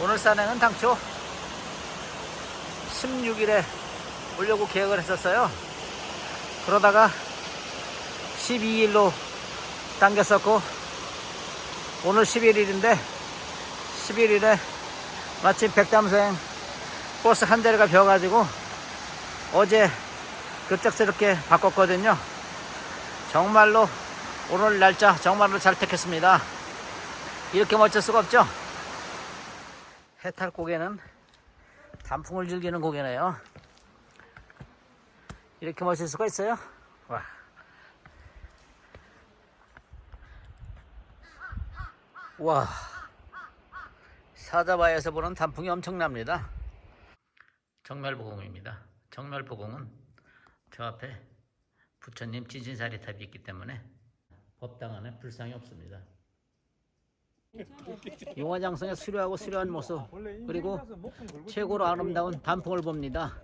오늘 산행은 당초 16일에 오려고 계획을 했었어요. 그러다가 12일로 당겼었고 오늘 11일인데 11일에 마침 백담생 버스 한 대가 비어가지고 어제 급작스럽게 바꿨거든요. 정말로 오늘 날짜 정말로 잘 택했습니다. 이렇게 멋질 수가 없죠? 해탈 고개는 단풍을 즐기는 고개네요. 이렇게 멋질 수가 있어요? 와. 와. 사자바에서 보는 단풍이 엄청납니다. 정멸보공입니다. 정멸보공은 저 앞에 부처님 지진사리탑이 있기 때문에 법당 안에 불상이 없습니다. 용화장성의 수려하고 수려한 모습 그리고 최고로 아름다운 단풍을 봅니다.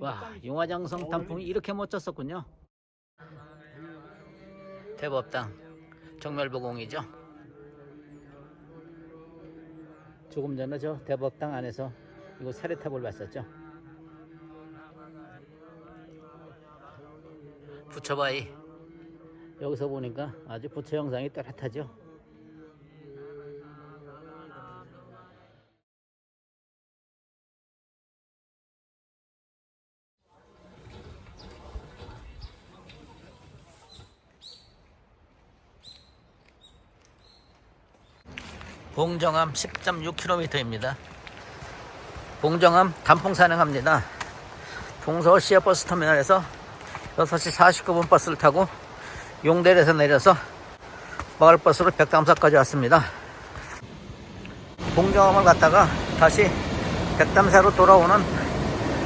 와 용화장성 단풍이 이렇게 멋졌었군요. 대법당 정멸보공이죠. 조금 전에 저 대법당 안에서 이거 사례탑을 봤었죠. 부처바위 여기서 보니까 아주 부처 형상이 또렷하죠. 봉정암 10.6km입니다. 봉정암 단풍 산행합니다. 동서울 시외버스 터미널에서 6시 49분 버스를 타고 용대에서 내려서 마을버스로 백담사까지 왔습니다. 봉정암을 갔다가 다시 백담사로 돌아오는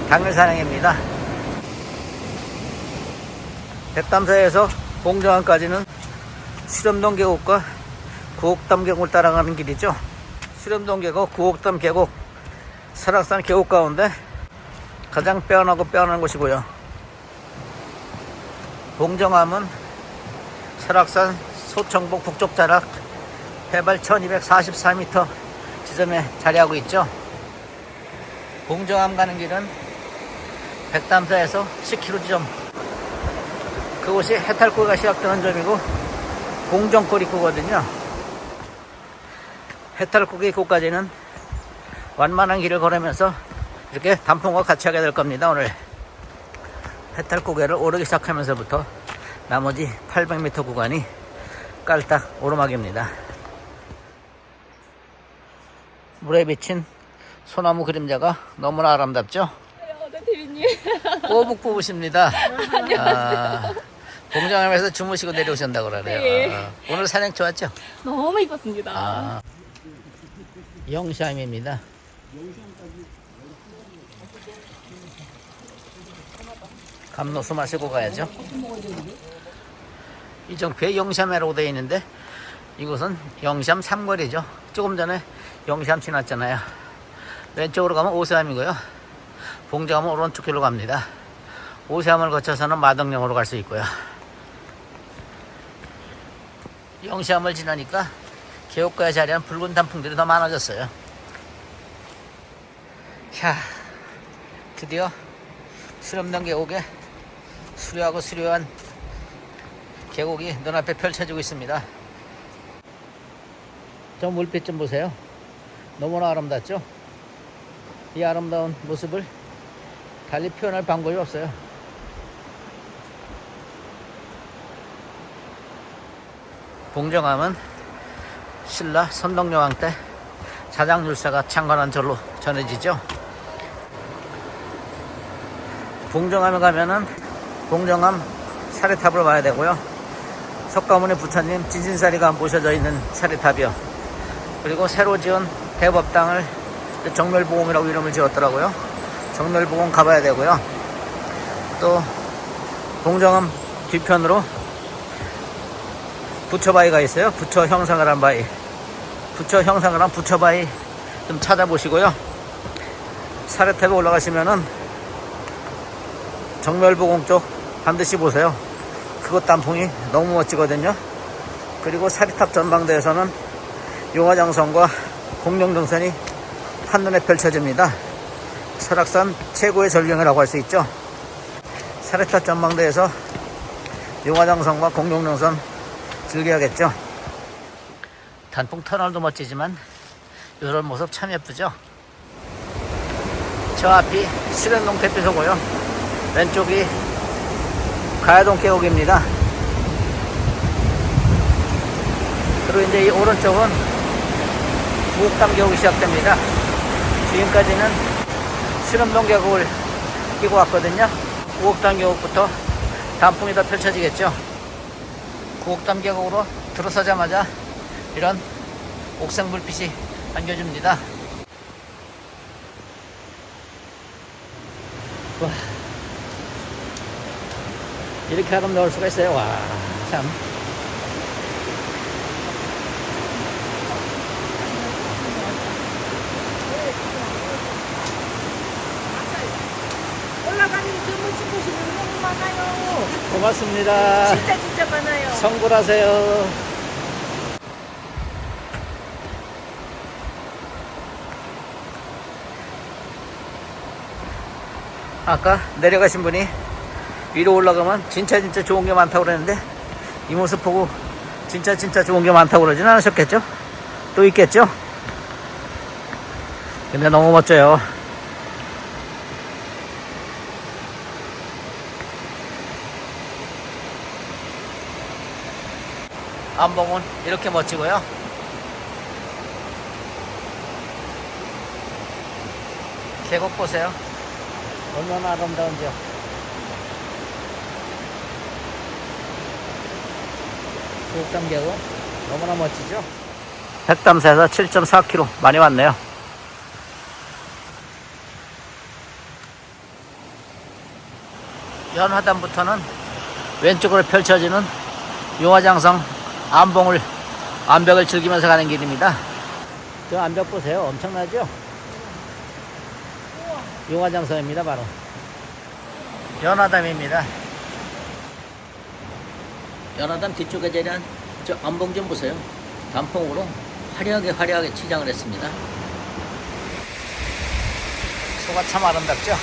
당일 산행입니다. 백담사에서 봉정암까지는 수렴동 계곡과 구옥담 계곡을 따라가는 길이죠. 수렴동 계곡, 구옥담 계곡, 설악산 계곡 가운데 가장 빼어나고 빼어난 곳이고요. 봉정암은 설악산 소청봉 북쪽 자락 해발 1244m 지점에 자리하고 있죠. 봉정암 가는 길은 백담사에서 10km 지점 그곳이 해탈고가 시작되는 점이고 공정거리 구거든요. 해탈고기 곳까지는 완만한 길을 걸으면서 이렇게 단풍과 같이 하게 될 겁니다. 오늘 해탈고개를 오르기 시작하면서부터 나머지 800m 구간이 깔딱 오르막입니다. 물에 비친 소나무 그림자가 너무나 아름답죠? 네, 대리님. 꼬북 부부십니다. 아, 공장함에서 주무시고 내려오신다고 그러네요. 네. 아, 오늘 산행 좋았죠? 너무 이뻤습니다. 아, 영샴입니다. 감로수 마시고 가야죠. 이정표에 영샴이라고 되어 있는데 이곳은 영샴 삼거리죠. 조금 전에 영샴 지났잖아요. 왼쪽으로 가면 오세암이고요. 봉정하면 오른쪽 길로 갑니다. 오세암을 거쳐서는 마덕령으로 갈 수 있고요. 영시암을 지나니까 계곡가에 자리한 붉은 단풍들이 더 많아졌어요. 자, 드디어 수렴동 계곡에 수려하고 수려한 계곡이 눈앞에 펼쳐지고 있습니다. 저 물빛 좀 보세요. 너무나 아름답죠? 이 아름다운 모습을 달리 표현할 방법이 없어요. 봉정암은 신라 선덕여왕 때 자장율사가 창건한 절로 전해지죠. 봉정암에 가면은 봉정암 사례탑을 봐야 되고요. 석가모니 부처님 진신사리가 모셔져 있는 사례탑이요. 그리고 새로 지은 대법당을 정멸보험이라고 이름을 지었더라고요. 정멸보험 가봐야 되고요. 또 봉정암 뒤편으로 부처바위가 있어요. 부처 형상을 한 바위. 부처 형상을 한 부처바위 좀 찾아보시고요. 사례탑에 올라가시면은 정멸보공 쪽 반드시 보세요. 그것 단풍이 너무 멋지거든요. 그리고 사리탑 전망대에서는 용화장성과 공룡동선이 한눈에 펼쳐집니다. 설악산 최고의 절경이라고 할 수 있죠. 사레타 전망대에서 용화장성과 공룡동선 즐겨야겠죠. 단풍 터널도 멋지지만 이런 모습 참 예쁘죠. 저 앞이 수련동 대피소고요. 왼쪽이 가야동 계곡입니다. 그리고 이제 이 오른쪽은 구옥당 계곡이 시작됩니다. 지금까지는 수련동 계곡을 끼고 왔거든요. 구옥당 계곡부터 단풍이 더 펼쳐지겠죠. 구옥당 계곡으로 들어서자마자 이런 옥상 불빛이 안겨줍니다. 와. 이렇게 아름다울 수가 있어요. 와, 참. 올라가는 너무 찍으시면 너무 많아요. 고맙습니다. 진짜 진짜 많아요. 성불하세요. 아까 내려가신 분이 위로 올라가면 진짜 진짜 좋은 게 많다고 그랬는데 이 모습 보고 진짜 진짜 좋은 게 많다고 그러진 않으셨겠죠? 또 있겠죠? 근데 너무 멋져요. 안봉은 이렇게 멋지고요. 계곡 보세요. 얼마나 아름다운지요. 구옥담 계곡 너무나 멋지죠? 백담사에서 7.4km 많이 왔네요. 연화담부터는 왼쪽으로 펼쳐지는 용화장성 안봉을 암벽을 즐기면서 가는 길입니다. 저 암벽 보세요. 엄청나죠? 용화장성입니다, 바로. 연화담입니다. 연화담 뒤쪽에 자리한 저 안봉 좀 보세요. 단풍으로 화려하게 화려하게 치장을 했습니다. 소가 참 아름답죠?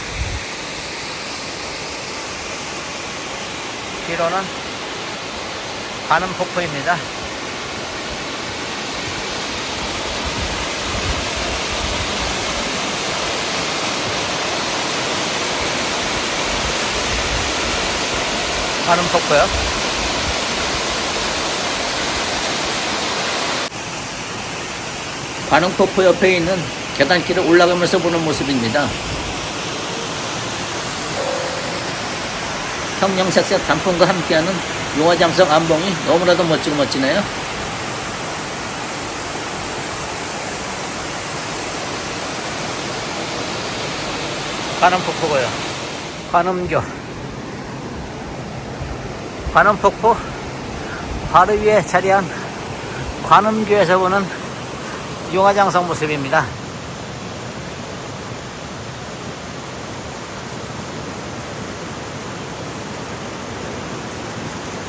뒤로는 가는 폭포입니다. 가는 폭포요. 관흥폭포 옆에 있는 계단길을 올라가면서 보는 모습입니다. 형형색색 단풍과 함께하는 용화장성 안봉이 너무나도 멋지고 멋지네요. 관음폭포고요. 관음교. 관음폭포 바로 위에 자리한 관음교에서 보는 용화장성 모습입니다.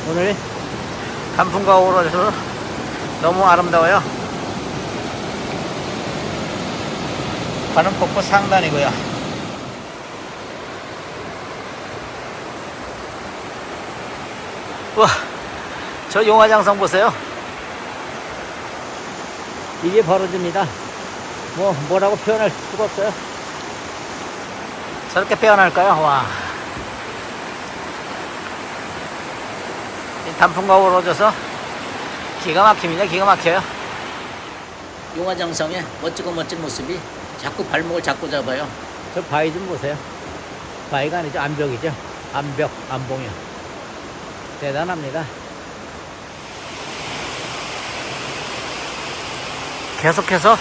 오늘 단풍과 어우러져서 너무 아름다워요. 관음 폭포 상단이고요. 와, 저 용화장성 보세요. 이게 벌어집니다. 뭐, 뭐라고 표현할 수가 없어요. 저렇게 표현할까요? 와. 단풍과 어우러져서 기가 막힙니다. 기가 막혀요. 용화장성의 멋지고 멋진 모습이 자꾸 발목을 잡고 잡아요. 저 바위 좀 보세요. 바위가 아니죠. 암벽이죠. 암벽, 암봉이요. 대단합니다. 계속해서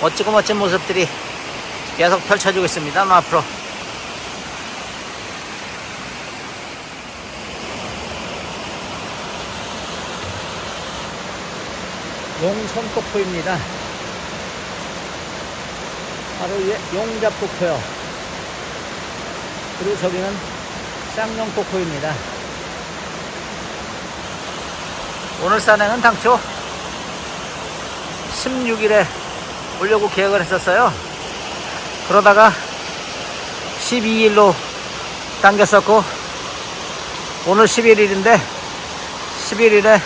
멋지고 멋진 모습들이 계속 펼쳐지고 있습니다. 뭐 앞으로. 용선폭포입니다. 바로 위에 용잡폭포요. 그리고 저기는 쌍용폭포입니다. 오늘 산행은 당초 16일에 오려고 계획을 했었어요. 그러다가 12일로 당겼었고 오늘 11일인데 11일에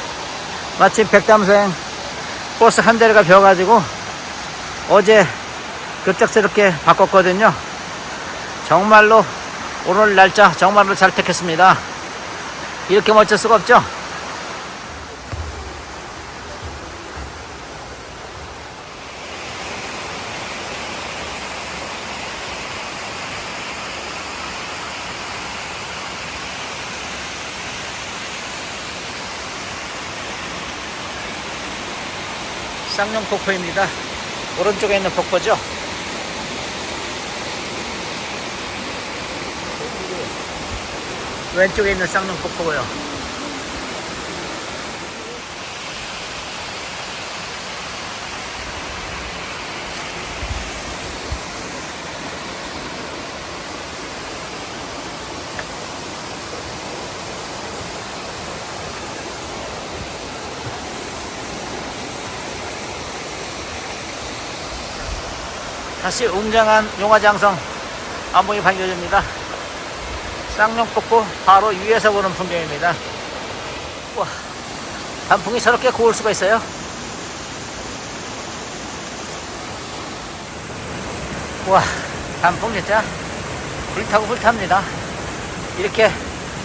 마침 백담생 버스 한 대가 비어가지고 어제 급작스럽게 바꿨거든요. 정말로 오늘 날짜 정말로 잘 택했습니다. 이렇게 멋질 수가 없죠? 쌍용 폭포입니다. 오른쪽에 있는 폭포죠. 왼쪽에 있는 쌍용 폭포고요. 다시 웅장한 용화장성 안봉이 반겨집니다. 쌍용 폭포 바로 위에서 보는 풍경입니다. 와, 단풍이 저렇게 고울 수가 있어요. 와, 단풍 진짜 불타고 불탑니다. 이렇게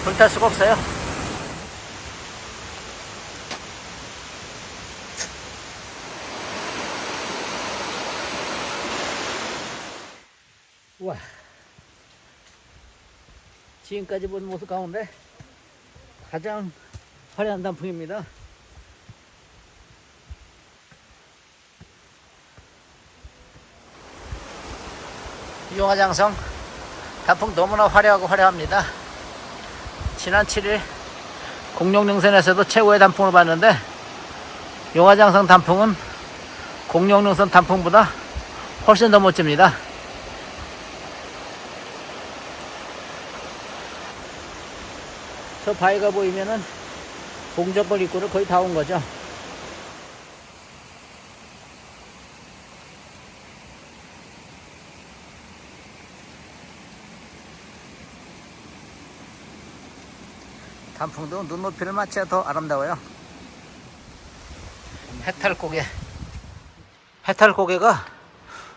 불탈 수가 없어요. 와. 지금까지 본 모습 가운데 가장 화려한 단풍입니다. 용화장성 단풍 너무나 화려하고 화려합니다. 지난 7일 공룡능선에서도 최고의 단풍을 봤는데 용화장성 단풍은 공룡능선 단풍보다 훨씬 더 멋집니다. 저 바위가 보이면은 봉적벌 입구를 거의 다 온 거죠. 단풍도 눈높이를 맞춰야 더 아름다워요. 해탈고개. 해탈고개가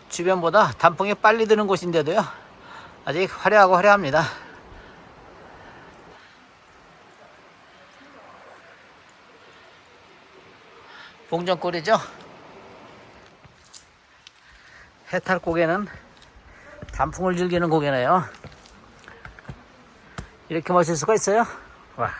주변보다 단풍이 빨리 드는 곳인데도요. 아직 화려하고 화려합니다. 봉정골이죠. 해탈 고개는 단풍을 즐기는 고개네요. 이렇게 멋질 수가 있어요. 와.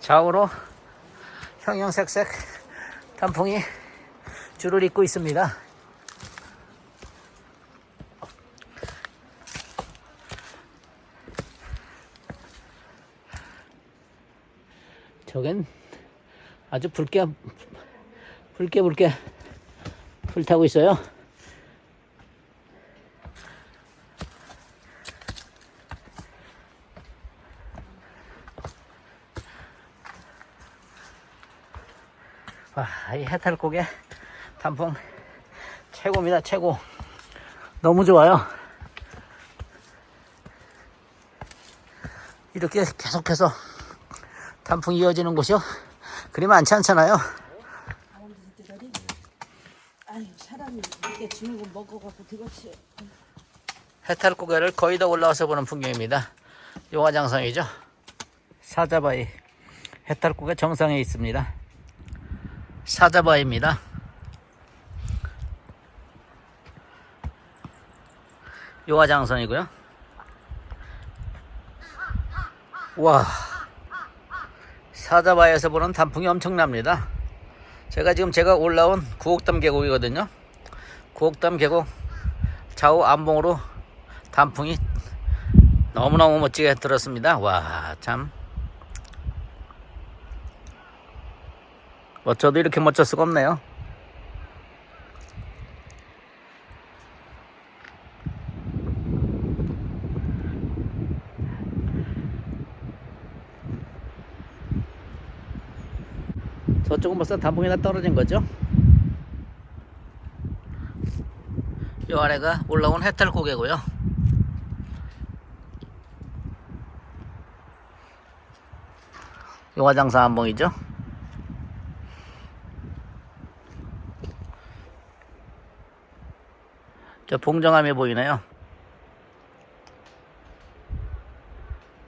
좌우로 형형색색 단풍이 줄을 잇고 있습니다. 저겐 아주 붉게 붉게 붉게 불타고 있어요. 와, 이 해탈고개 단풍 최고입니다, 최고. 너무 좋아요. 이렇게 계속해서 단풍이 이어지는 곳이요. 그리 많지 않잖아요. 아유 사람이 이렇게 주는 거 먹어갖고 되겠지. 해탈고개를 거의 다 올라와서 보는 풍경입니다. 용화장성이죠. 사자바위 해탈고개 정상에 있습니다. 사자바위입니다. 용화장성이고요. 와 사자바위에서 보는 단풍이 엄청납니다. 제가 지금 제가 올라온 구옥담 계곡이거든요. 구옥담 계곡 좌우 안봉으로 단풍이 너무너무 멋지게 들었습니다. 와, 참. 멋져도 이렇게 멋질 수가 없네요. 저쪽은 벌써 단봉이나 떨어진 거죠? 요 아래가 올라온 해탈 고개고요. 용화장사 한봉이죠? 저 봉정암이 보이네요.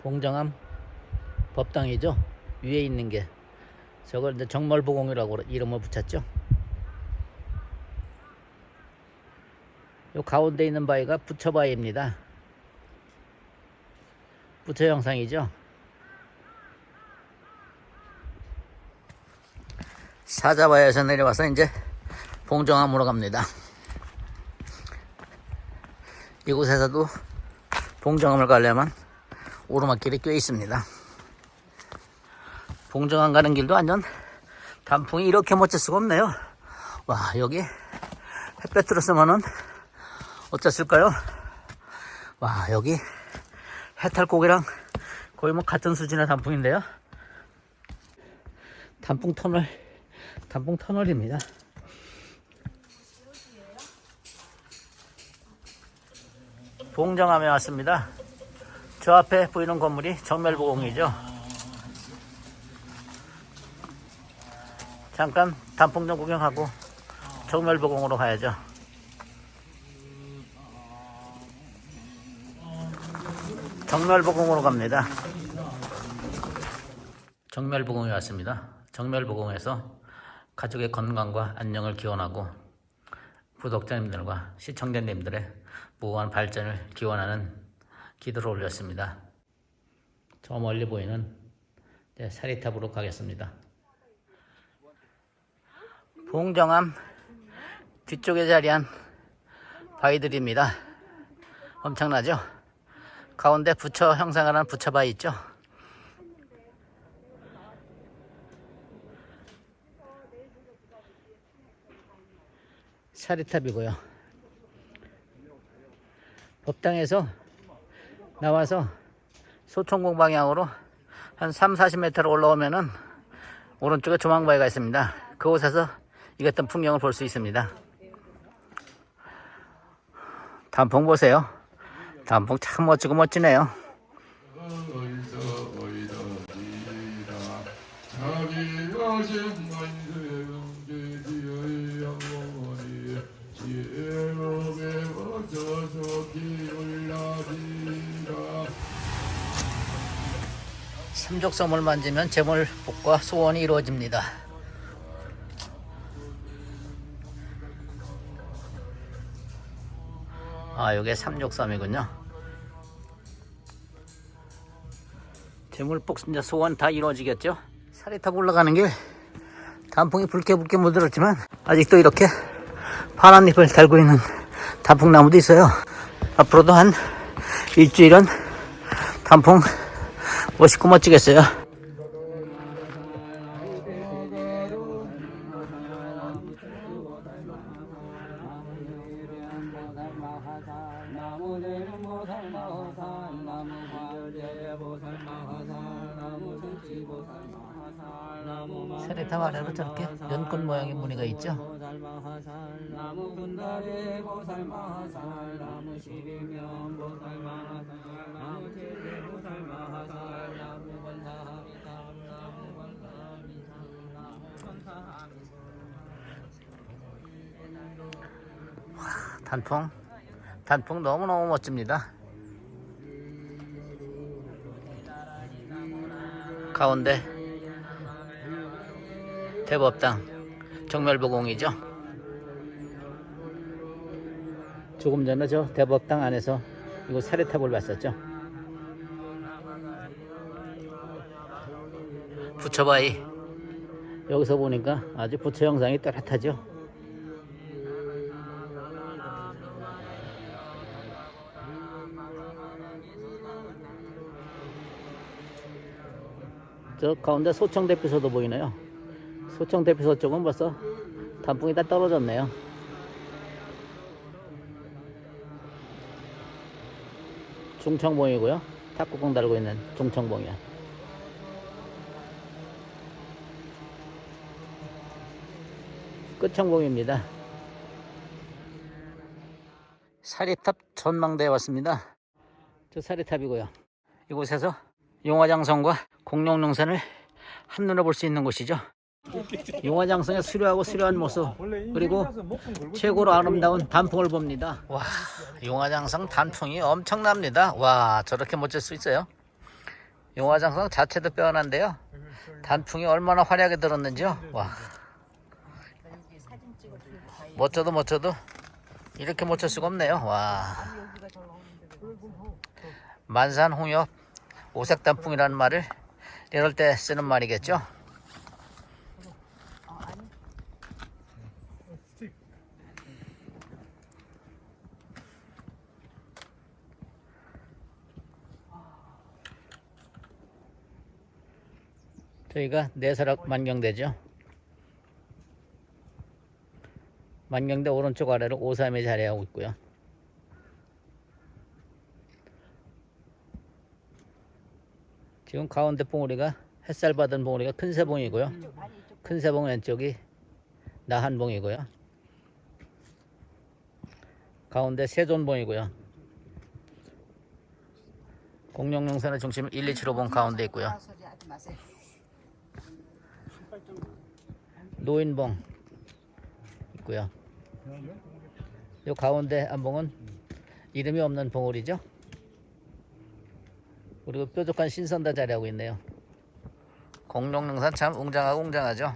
봉정암 법당이죠. 위에 있는 게 저걸 이제 정말보공이라고 이름을 붙였죠. 요 가운데 있는 바위가 부처바위입니다. 부처 형상이죠. 사자바위에서 내려와서 이제 봉정암으로 갑니다. 이곳에서도 봉정암을 가려면 오르막길이 꽤 있습니다. 봉정암 가는 길도 완전 단풍이 이렇게 멋질 수가 없네요. 와 여기 햇볕 들었으면은 어땠을까요? 와 여기 해탈고기랑 거의 뭐 같은 수준의 단풍인데요. 단풍 터널, 단풍 터널입니다. 봉정암에 왔습니다. 저 앞에 보이는 건물이 정멸보공이죠. 잠깐 단풍 좀 구경하고 정멸보공으로 가야죠. 정멸보공으로 갑니다. 정멸보공에 왔습니다. 정멸보공에서 가족의 건강과 안녕을 기원하고 구독자님들과 시청자님들의 무한 발전을 기원하는 기도를 올렸습니다. 저 멀리 보이는 이제 사리탑으로 가겠습니다. 봉정암 뒤쪽에 자리한 바위들입니다. 엄청나죠? 가운데 부처 형상을 한 부처바위 있죠? 사리탑이고요. 법당에서 나와서 소총공 방향으로 한 3, 40m로 올라오면은 오른쪽에 조망바위가 있습니다. 그곳에서 이것던 풍경을 볼 수 있습니다. 단풍 보세요. 단풍 참 멋지고 멋지네요. 삼족섬을 만지면 재물 복과 소원이 이루어집니다. 아, 요게 삼족섬이군요. 재물 복 이제 소원 다 이루어지겠죠? 사리탑 올라가는 길 단풍이 붉게 붉게 물들었지만 아직도 이렇게 파란 잎을 달고 있는 단풍나무도 있어요. 앞으로도 한 일주일은 단풍 멋있고 멋지겠어요. 세례탑 아래로 저렇게 연꽃 모양의 무늬가 있죠. 단풍, 단풍 너무너무 멋집니다. 가운데 대법당 정멸보공이죠. 조금 전에 저 대법당 안에서 이거 사례탑을 봤었죠. 부처바위 여기서 보니까 아주 부처 형상이 또렷하죠. 저 가운데 소청 대피소도 보이네요. 소청 대피소 쪽은 벌써 단풍이 다 떨어졌네요. 중청봉이고요. 탁구공 달고 있는 중청봉이야. 끝천공입니다. 사리탑 전망대에 왔습니다. 저 사리탑이고요. 이곳에서 용화장성과 공룡능선을 한눈에 볼 수 있는 곳이죠. 용화장성의 수려하고 수려한 모습 그리고 최고로 아름다운 단풍을 봅니다. 와, 용화장성 단풍이 엄청납니다. 와, 저렇게 멋질 수 있어요. 용화장성 자체도 빼어난데요. 단풍이 얼마나 화려하게 들었는지요. 와, 멋져도 멋져도 이렇게 멋질 수가 없네요. 와, 만산 홍엽 오색 단풍이라는 말을 이럴 때 쓰는 말이겠죠. 저희가 내설악 만경대죠. 만경대 오른쪽 아래로 오삼이 자리하고 있고요. 지금 가운데 봉우리가 햇살 받은 봉우리가 큰 새봉이고요. 큰 새봉 왼쪽이 나한봉이고요. 가운데 세존봉이고요. 공룡용선의 중심을 1, 2, 7호봉 가운데 있고요. 노인봉 있고요. 요 가운데 안봉은 이름이 없는 봉우리죠. 그리고 뾰족한 신선다 자리하고 있네요. 공룡능선 참 웅장하고 웅장하죠.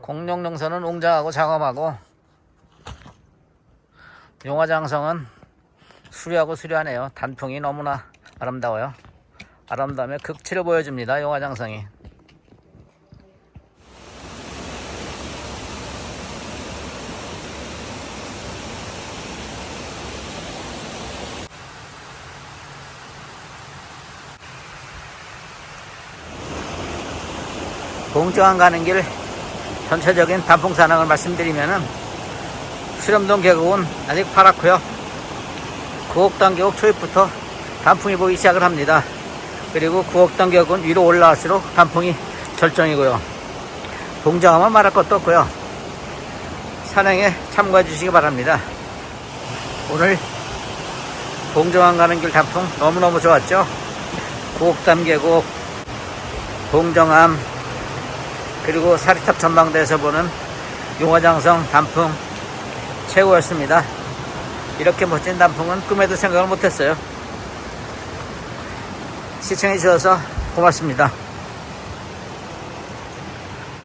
공룡능선은 웅장하고 장엄하고 용화장성은 수려하고 수려하네요. 단풍이 너무나 아름다워요. 아름다움의 극치를 보여줍니다. 용화장성이. 공정한 가는 길 전체적인 단풍 산악을 말씀드리면은 수렴동 계곡은 아직 파랗고요. 구옥당 계곡 초입부터 단풍이 보이기 시작을 합니다. 그리고 구옥당 계곡은 위로 올라갈수록 단풍이 절정이고요. 동정하면 말할 것도 없고요. 산행에 참고해 주시기 바랍니다. 오늘 동정항 가는 길 단풍 너무너무 좋았죠? 구옥담 계곡, 동정암, 그리고 사리탑 전망대에서 보는 용화장성 단풍 최고였습니다. 이렇게 멋진 단풍은 꿈에도 생각을 못했어요. 시청해 주셔서 고맙습니다.